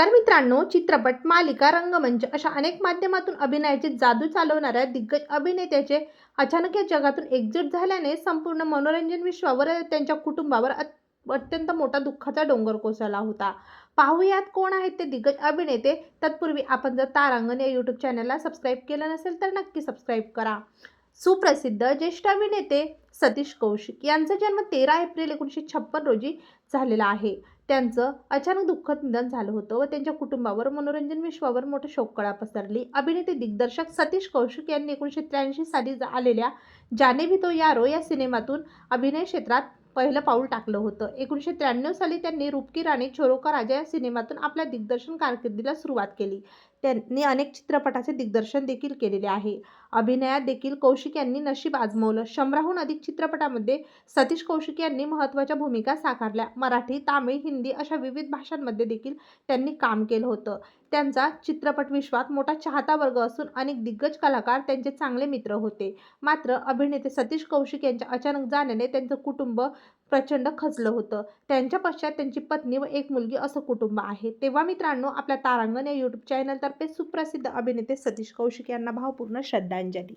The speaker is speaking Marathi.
नमस्कार मित्रांनो चित्रपट मालिका रंगमंच अशा अनेक माध्यमातून अभिनयाची जादू चालवणाऱ्या दिग्गज अभिनेत्याचे अचानक या जगातून एक्झिट झाल्याने संपूर्ण मनोरंजन विश्वावर त्यांच्या कुटुंबावर अत्यंत मोठा दुःखाचा डोंगर कोसळला होता. पाहूयात कोण आहेत ते दिग्गज अभिनेते. तत्पूर्वी आपण जर तारांगण या यूट्यूब चॅनलला सबस्क्राईब केलं नसेल तर नक्की सबस्क्राईब करा. सुप्रसिद्ध ज्येष्ठ अभिनेते सतीश कौशिक यांचा जन्म तेरा एप्रिल एकोणीसशे छप्पन रोजी झालेला आहे. त्यांचं अचानक दुःखद निधन झालं होतं व त्यांच्या कुटुंबावर मनोरंजन विश्वावर मोठं शोककळा पसरली. अभिनेते दिग्दर्शक सतीश कौशिक यांनी एकोणीसशे त्र्याऐंशी साली आलेल्या जाने भी तो यारो या सिनेमातून अभिनय क्षेत्रात पहिलं पाऊल टाकलं होतं. एकोणीसशे त्र्याण्णव साली त्यांनी रूपकी राणी छोरोका राजा या सिनेमातून आपल्या दिग्दर्शन कारकिर्दीला सुरुवात केली. त्यांनी अनेक चित्रपटाचे दिग्दर्शन देखील केलेले आहे. अभिनयात देखील कौशिक यांनी नशीब आजमवलं. शंभराहून अधिक चित्रपटामध्ये सतीश कौशिक यांनी महत्त्वाच्या भूमिका साकारल्या. मराठी तामिळ हिंदी अशा विविध भाषांमध्ये देखील त्यांनी काम केलं होतं. त्यांचा चित्रपट विश्वात मोठा चाहता वर्ग असून अनेक दिग्गज कलाकार त्यांचे चांगले मित्र होते. मात्र अभिनेते सतीश कौशिक यांच्या अचानक जाण्याने त्यांचं कुटुंब प्रचंड खचलं होतं. त्यांच्या पश्चात त्यांची पत्नी व एक मुलगी असं कुटुंब आहे. तेव्हा मित्रांनो आपल्या तारांगण या यूट्यूब चॅनलतर्फे सुप्रसिद्ध अभिनेते सतीश कौशिक यांना भावपूर्ण श्रद्धांजली.